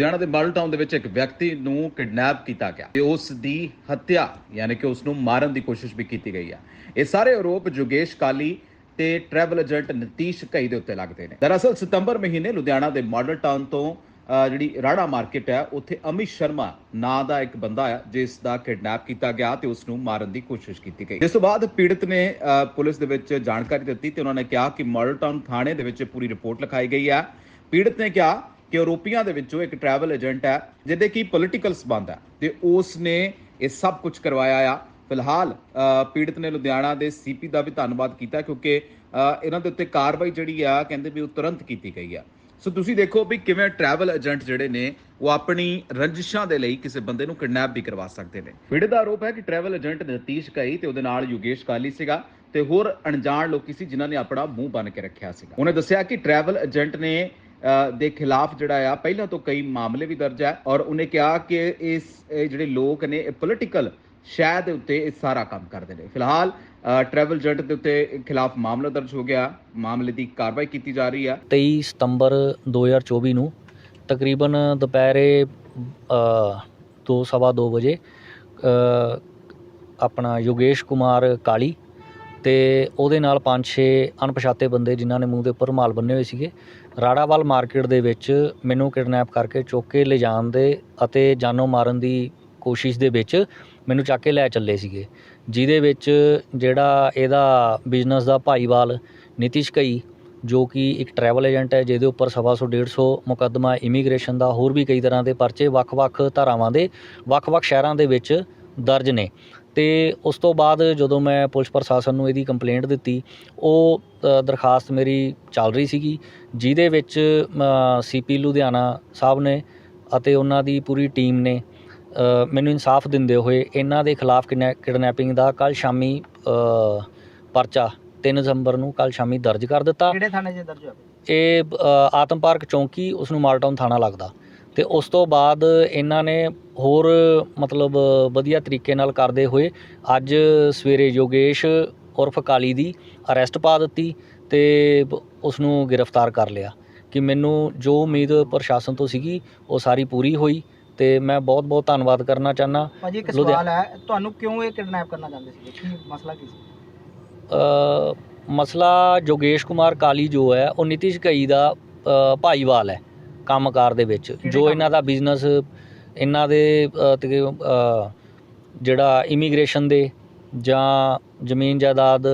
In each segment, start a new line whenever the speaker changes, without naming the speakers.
ਲੁਧਿਆਣਾ ਦੇ model town ਦੇ ਵਿੱਚ ਇੱਕ ਵਿਅਕਤੀ ਨੂੰ ਕਿਡਨੈਪ ਕੀਤਾ ਗਿਆ ਤੇ ਉਸ ਦੀ ਹੱਤਿਆ ਯਾਨੀ ਕਿ ਉਸ ਨੂੰ ਮਾਰਨ ਦੀ ਕੋਸ਼ਿਸ਼ ਵੀ ਕੀਤੀ ਗਈ ਹੈ ਇਹ ਸਾਰੇ ਆਰੋਪ ਜੋਗੇਸ਼ ਕਾਲੀ ਤੇ ਟਰੈਵਲ ਏਜੰਟ ਨਤੀਸ਼ ਘਈ ਦੇ ਉੱਤੇ ਲੱਗਦੇ ਨੇ। ਦਰਅਸਲ ਸਤੰਬਰ ਮਹੀਨੇ ਲੁਧਿਆਣਾ ਦੇ ਮਾਡਲ ਟਾਊਨ ਤੋਂ ਜਿਹੜੀ ਰਾਣਾ ਮਾਰਕੀਟ ਹੈ ਉੱਥੇ ਅਮਿਤ ਸ਼ਰਮਾ ਨਾਂ ਦਾ ਇੱਕ ਬੰਦਾ ਹੈ ਜਿਸ ਦਾ ਕਿਡਨੈਪ ਕੀਤਾ ਗਿਆ ਤੇ ਉਸ ਨੂੰ ਮਾਰਨ ਦੀ ਕੋਸ਼ਿਸ਼ ਕੀਤੀ ਗਈ। ਜਿਸ ਤੋਂ ਬਾਅਦ ਪੀੜਤ ਨੇ ਅਹ, ਪੁਲਿਸ ਦੇ ਵਿੱਚ ਜਾਣਕਾਰੀ ਦਿੱਤੀ ਤੇ ਉਹਨਾਂ ਨੇ ਕਿਹਾ ਕਿ ਮਾਡਲ ਟਾਊਨ ਥਾਣੇ ਦੇ ਵਿੱਚ ਪੂਰੀ ਰਿਪੋਰਟ ਲਿਖਾਈ ਗਈ ਹੈ ਪੀੜਤ ਨੇ ਕਿਹਾ ਕਿ ਆਰੋਪੀਆਂ ਦੇ ਵਿੱਚੋਂ ਇੱਕ ਟਰੈਵਲ ਏਜੰਟ ਹੈ ਜਿਹਦੇ ਕੀ ਪੋਲਿਟੀਕਲ ਸਬੰਧ ਹੈ। ਤੇ ਉਸ ਨੇ ਇਹ ਸਭ ਕੁਝ ਕਰਵਾਇਆ ਆ। ਫਿਲਹਾਲ ਅ, ਪੀੜਤ ਨੇ ਲੁਧਿਆਣਾ ਦੇ ਸੀਪੀ ਦਾ ਵੀ ਧੰਨਵਾਦ ਕੀਤਾ ਕਿਉਂਕਿ ਇਹਨਾਂ ਦੇ ਉੱਤੇ ਕਾਰਵਾਈ ਜਿਹੜੀ ਆ ਕਹਿੰਦੇ ਵੀ ਉਹ ਤੁਰੰਤ ਕੀਤੀ ਗਈ ਆ। ਸੋ ਤੁਸੀਂ ਦੇਖੋ ਵੀ ਕਿਵੇਂ ਟਰੈਵਲ ਏਜੰਟ ਜਿਹੜੇ ਨੇ ਉਹ ਆਪਣੀ ਰੰਜਿਸ਼ਾਂ ਦੇ ਲਈ ਕਿਸੇ ਬੰਦੇ ਨੂੰ ਕਿਡਨੈਪ ਵੀ ਕਰਵਾ ਸਕਦੇ ਨੇ। ਪੀੜਤ ਦਾ ਆਰੋਪ ਹੈ ਕਿ ਟਰੈਵਲ ਏਜੰਟ ਨਤੀਸ਼ ਕਈ ਤੇ ਉਹਦੇ ਨਾਲ ਯੋਗੇਸ਼ ਕਾਲੀ ਸੀਗਾ ਤੇ ਹੋਰ ਅਣਜਾਣ ਲੋਕੀ ਸੀ ਜਿਨ੍ਹਾਂ ਨੇ ਆਪਣਾ ਮੂੰਹ ਬੰਨ ਕੇ ਰੱਖਿਆ ਸੀਗਾ। ਉਹਨੇ ਦੱਸਿਆ ਕਿ ਟਰੈਵਲ ਏਜੰਟ ਨੇ ਦੇ ਖਿਲਾਫ ਜਿਹੜਾ ਆ ਪਹਿਲਾਂ ਤੋਂ ਕਈ ਮਾਮਲੇ ਵੀ ਦਰਜ ਹੈ ਔਰ ਉਹਨੇ ਕਿਹਾ ਕਿ ਇਸ ਇਹ ਜਿਹੜੇ ਲੋਕ ਨੇ ਇਹ ਪੋਲਿਟੀਕਲ ਸ਼ਾਇਦ ਦੇ ਉੱਤੇ ਇਹ ਸਾਰਾ ਕੰਮ ਕਰਦੇ ਨੇ। ਫਿਲਹਾਲ ਟਰੈਵਲ ਏਜੰਟ ਦੇ ਉੱਤੇ ਖਿਲਾਫ ਮਾਮਲਾ ਦਰਜ ਹੋ ਗਿਆ। ਮਾਮਲੇ ਦੀ ਕਾਰਵਾਈ ਕੀਤੀ ਜਾ ਰਹੀ ਆ।
23 ਸਤੰਬਰ 2024 ਨੂੰ ਤਕਰੀਬਨ ਦੁਪਹਿਰੇ ਅ, ਦੋ ਸਵਾ ਦੋ ਵਜੇ ਆਪਣਾ ਯੋਗੇਸ਼ ਕੁਮਾਰ ਕਾਲੀ ਅਤੇ ਉਹਦੇ ਨਾਲ ਪੰਜ ਛੇ ਅਣਪਛਾਤੇ ਬੰਦੇ ਜਿਨ੍ਹਾਂ ਨੇ ਮੂੰਹ ਦੇ ਉੱਪਰ ਰੁਮਾਲ ਬੰਨੇ ਹੋਏ ਸੀਗੇ। ਰਾੜਾਵਾਲ ਮਾਰਕੀਟ ਦੇ ਵਿੱਚ ਮੈਨੂੰ ਕਿਡਨੈਪ ਕਰਕੇ ਚੁੱਕ ਕੇ ਲਿਜਾਣ ਦੇ ਅਤੇ ਜਾਨੋਂ ਮਾਰਨ ਦੀ ਕੋਸ਼ਿਸ਼ ਦੇ ਵਿੱਚ ਮੈਨੂੰ ਚੱਕ ਕੇ ਲੈ ਚੱਲੇ ਸੀਗੇ। ਜਿਹਦੇ ਵਿੱਚ ਜਿਹੜਾ ਇਹਦਾ ਬਿਜ਼ਨਸ ਦਾ ਭਾਈਵਾਲ ਨਿਤਿਸ਼ ਕਈ, ਜੋ ਕਿ ਇੱਕ ਟਰੈਵਲ ਏਜੰਟ ਹੈ, ਜਿਹਦੇ ਉੱਪਰ ਸਵਾ ਸੌ 150 ਮੁਕੱਦਮਾ ਇਮੀਗ੍ਰੇਸ਼ਨ ਦਾ ਹੋਰ ਵੀ ਕਈ ਤਰ੍ਹਾਂ ਦੇ ਪਰਚੇ ਵੱਖ-ਵੱਖ ਧਾਰਾਵਾਂ ਦੇ ਵੱਖ-ਵੱਖ ਸ਼ਹਿਰਾਂ ਦੇ ਵਿੱਚ ਦਰਜ ਨੇ। ਤੇ ਉਸ ਤੋਂ ਬਾਅਦ ਜਦੋਂ ਮੈਂ ਪੁਲਿਸ ਪ੍ਰਸ਼ਾਸਨ ਨੂੰ ਇਹਦੀ ਕੰਪਲੇਂਟ ਦਿੱਤੀ ਉਹ ਦਰਖਾਸਤ ਮੇਰੀ ਚੱਲ ਰਹੀ ਸੀਗੀ ਜਿਹਦੇ ਵਿੱਚ ਸੀਪੀ ਲੁਧਿਆਣਾ ਸਾਹਿਬ ਨੇ ਅਤੇ ਉਹਨਾਂ ਦੀ ਪੂਰੀ ਟੀਮ ਨੇ ਮੈਨੂੰ ਇਨਸਾਫ ਦਿੰਦੇ ਹੋਏ ਇਹਨਾਂ ਦੇ ਖਿਲਾਫ ਕਿਡਨੈਪਿੰਗ ਦਾ ਕੱਲ ਸ਼ਾਮੀ ਪਰਚਾ 3 ਦਸੰਬਰ ਨੂੰ ਕੱਲ ਸ਼ਾਮੀ ਦਰਜ ਕਰ ਦਿੱਤਾ।
ਕਿਹੜੇ ਥਾਣੇ 'ਚ ਦਰਜ ਹੋਇਆ?
ਇਹ ਆਤਮ ਪਾਰਕ ਚੌਂਕੀ ਉਸ ਨੂੰ ਮਾਲਟਾਊਨ ਥਾਣਾ ਲੱਗਦਾ। ਤੇ ਉਸ ਤੋਂ ਬਾਅਦ ਇਹਨਾਂ ਨੇ ਹੋਰ ਮਤਲਬ ਵਧੀਆ ਤਰੀਕੇ ਨਾਲ ਕਰਦੇ ਹੋਏ ਅੱਜ ਸਵੇਰੇ ਯੋਗੇਸ਼ ਉਰਫ ਕਾਲੀ ਦੀ ਅਰੈਸਟ ਪਾ ਦਿੱਤੀ ਤੇ ਉਸ ਨੂੰ ਗ੍ਰਿਫਤਾਰ ਕਰ ਲਿਆ। ਕਿ ਮੈਨੂੰ ਜੋ ਉਮੀਦ ਪ੍ਰਸ਼ਾਸਨ ਤੋਂ ਸੀਗੀ ਉਹ ਸਾਰੀ ਪੂਰੀ ਹੋਈ ਤੇ ਮੈਂ ਬਹੁਤ ਬਹੁਤ ਧੰਨਵਾਦ ਕਰਨਾ ਚਾਹਨਾ
ਭਾਜੀ ਇੱਕ ਸਵਾਲ ਹੈ ਤੁਹਾਨੂੰ ਕਿਉਂ ਇਹ ਕਿਡਨੈਪ ਕਰਨਾ ਚਾਹੁੰਦੇ ਸੀ ਕੀ ਮਸਲਾ ਕੀ ਸੀ?
ਅ, ਮਸਲਾ ਜੋਗੇਸ਼ ਕੁਮਾਰ ਕਾਲੀ ਜੋ ਹੈ ਉਹ ਨਿਤਿਸ਼ ਕਈ ਦਾ ਭਾਈਵਾਲ ਹੈ। ਕੰਮਕਾਰ ਦੇ ਵਿੱਚ ਜੋ? ਇਹਨਾਂ ਦਾ ਬਿਜ਼ਨਸ ਇਹਨਾਂ ਦੇ ਜਿਹੜਾ ਇਮੀਗ੍ਰੇਸ਼ਨ ਦੇ ਜਾਂ ਜ਼ਮੀਨ ਜਾਇਦਾਦ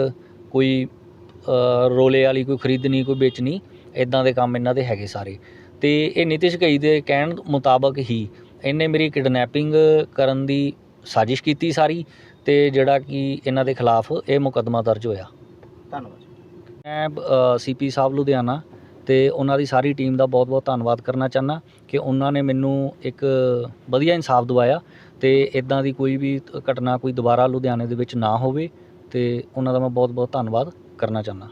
ਕੋਈ ਰੋਲੇ ਵਾਲੀ ਕੋਈ ਖਰੀਦਣੀ ਕੋਈ ਵੇਚਣੀ ਇਦਾਂ ਦੇ ਕੰਮ ਇਹਨਾਂ ਦੇ ਹੈਗੇ ਸਾਰੇ। ਤੇ ਇਹ ਨਿਤਿਸ਼ ਕਈ ਦੇ ਕਹਿਣ ਮੁਤਾਬਕ ਹੀ ਇਹਨੇ ਮੇਰੀ ਕਿਡਨੈਪਿੰਗ ਕਰਨ ਦੀ ਸਾਜ਼ਿਸ਼ ਕੀਤੀ ਸਾਰੀ ਤੇ ਜਿਹੜਾ ਕਿ ਇਹਨਾਂ ਦੇ ਖਿਲਾਫ ਇਹ ਮੁਕੱਦਮਾ ਦਰਜ ਹੋਇਆ।
ਧੰਨਵਾਦ।
ਮੈਂ ਸੀਪੀ ਸਾਹਿਬ ਲੁਧਿਆਣਾ ਅਤੇ ਉਹਨਾਂ ਦੀ ਸਾਰੀ ਟੀਮ ਦਾ ਬਹੁਤ-ਬਹੁਤ ਧੰਨਵਾਦ ਕਰਨਾ ਚਾਹੁੰਦਾ ਕਿ ਉਹਨਾਂ ਨੇ ਮੈਨੂੰ ਇੱਕ ਵਧੀਆ ਇਨਸਾਫ ਦਿਵਾਇਆ ਅਤੇ ਇੱਦਾਂ ਦੀ ਕੋਈ ਵੀ ਘਟਨਾ ਕੋਈ ਦੁਬਾਰਾ ਲੁਧਿਆਣੇ ਦੇ ਵਿੱਚ ਨਾ ਹੋਵੇ ਅਤੇ ਉਹਨਾਂ ਦਾ ਮੈਂ ਬਹੁਤ-ਬਹੁਤ ਧੰਨਵਾਦ ਕਰਨਾ ਚਾਹੁੰਦਾ।